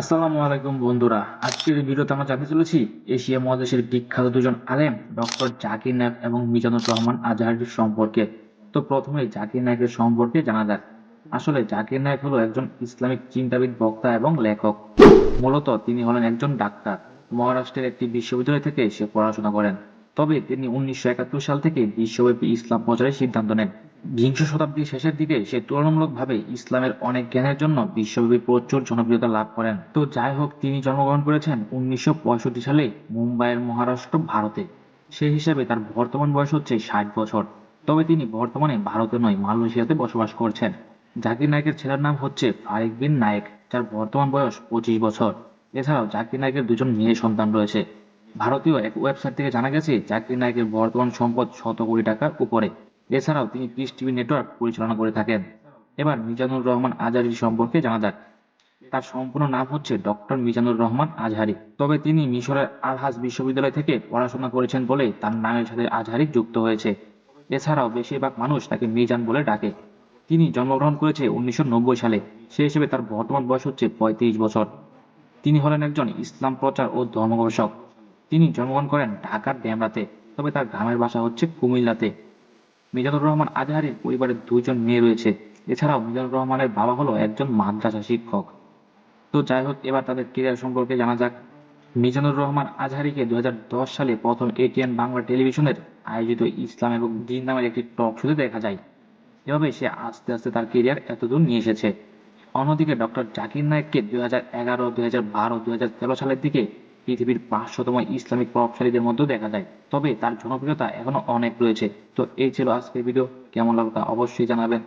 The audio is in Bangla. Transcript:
আসসালামু আলাইকুম বন্ধুরা। আজকের ভিডিওতে আমরা জানতে চলেছি, এশিয়া মহাদেশের বিখ্যাত দুজন আলেম, ডক্টর জাকির নায়ক এবং মিজানুর রহমান আজহারির সম্পর্কে। তো প্রথমে জাকির নায়কের সম্পর্কে জানা যাক। আসলে জাকির নায়ক হলো একজন ইসলামিক চিন্তাবিদ, বক্তা এবং লেখক। মূলত তিনি হলেন একজন ডাক্তার। মহারাষ্ট্রের একটি বিশ্ববিদ্যালয় থেকে সে পড়াশোনা করেন। তবে তিনি উনিশশো একাত্তর সাল থেকে বিশ্বব্যাপী ইসলাম প্রচারের সিদ্ধান্ত নেন। বিংশ শতাব্দীর শেষের দিকে সে তুলনামূলকভাবে ইসলামের অনেক জ্ঞানের জন্য বিশ্বব্যাপী প্রচুর জনপ্রিয়তা লাভ করেন। তো যাই হোক, তিনি জন্মগ্রহণ করেছেন উনিশশো পঁয়ষট্টি সালে মুম্বাইয়ের মহারাষ্ট্র, ভারতে। সেই হিসাবে তার বর্তমান বয়স হচ্ছে ষাট বছর। তবে তিনি বর্তমানে ভারতে নয়, মালয়েশিয়াতে বসবাস করছেন। জাকির নায়কের ছেলের নাম হচ্ছে ফারিক বিন নায়েক, যার বর্তমান বয়স পঁচিশ বছর। এছাড়াও জাকির নায়কের দুজন মেয়ে সন্তান রয়েছে। ভারতীয় এক ওয়েবসাইট থেকে জানা গেছে, জাকির নায়কের বর্তমান সম্পদ শত কোটি টাকার উপরে। এছাড়াও তিনি পিস টিভি নেটওয়ার্ক পরিচালনা করে থাকেন। এবার মিজানুর রহমান আজহারি সম্পর্কে জানা যাক। তার সম্পূর্ণ নাম হচ্ছে ডক্টর মিজানুর রহমান আজহারি। তবে তিনি মিশরের আলহাজ বিশ্ববিদ্যালয় থেকে পড়াশোনা করেছেন বলে তার নামের সাথে আজহারি যুক্ত হয়েছে। এছাড়াও বেশিরভাগ মানুষ তাকে মিজান বলে ডাকে। তিনি জন্মগ্রহণ করেছে উনিশশো নব্বই সালে। সে হিসেবে তার বর্তমান বয়স হচ্ছে পঁয়ত্রিশ বছর। তিনি হলেন একজন ইসলাম প্রচার ও ধর্ম গবেষক তিনি জন্মগ্রহণ করেন ঢাকার ডেমরাতে তবে তার গ্রামের বাসা হচ্ছে কুমিল্লাতে। মিজানুর রহমান আজহারির পরিবারের দুইজন মেয়ে রয়েছে। এছাড়াও মিজানুর রহমানের বাবা হলো একজন মাদ্রাসা শিক্ষক। তো যাই হোক, এবার তাদের কেরিয়ার সম্পর্কে জানা যাক। মিজানুর রহমান আজহারিকে দুই হাজার দশ সালে প্রথম এটিএন বাংলা টেলিভিশনের আয়োজিত ইসলাম এবং দিন নামের একটি টক শোতে দেখা যায়। এভাবে সে আস্তে আস্তে তার কেরিয়ার এতদূর নিয়ে এসেছে। অন্যদিকে ডক্টর জাকির নায়েককে দুই হাজার এগারো দুই হাজার বারো দুই হাজার তেরো সালের দিকে পৃথিবীর পাঁচশোতম ইসলামিক প্রভাবশালীদের মধ্যে দেখা যায়। তবে তার জনপ্রিয়তা এখনও অনেক রয়েছে। তো এই ছিল আজকের ভিডিও। কেমন লাগল তা অবশ্যই জানাবেন।